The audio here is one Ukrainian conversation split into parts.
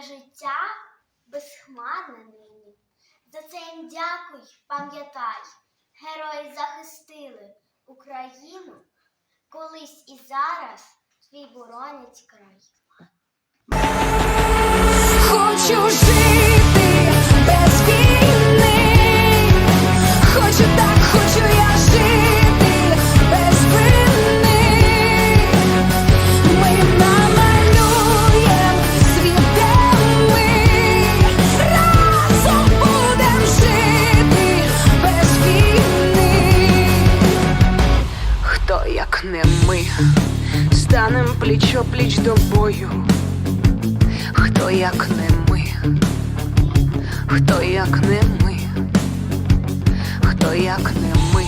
життя безхмарне нині. За це їм дякуй, пам'ятай, герої захистили Україну, колись і зараз твій боронять край. Ми, станем пліч пліч до бою. Хто як не ми, хто як не ми, хто як не ми,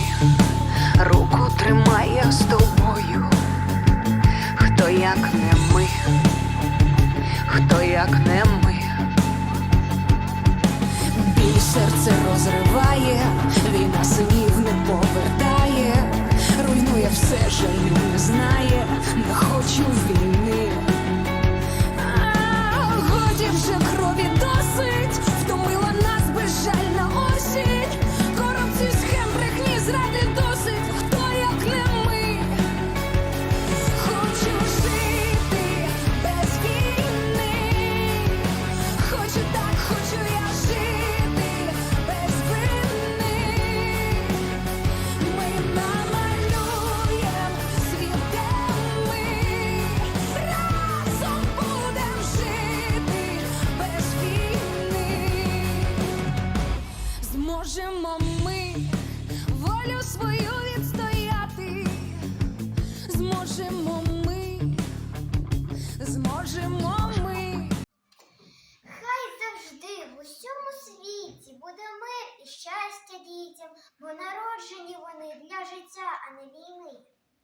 руку тримає з тобою. Хто як не ми, хто як не ми. Біль серце розриває, війна синів не повертає, руйнує все, жалю не Зможемо ми, зможемо ми. Хай завжди в усьому світі буде мир і щастя дітям, бо народжені вони для життя, а не війни.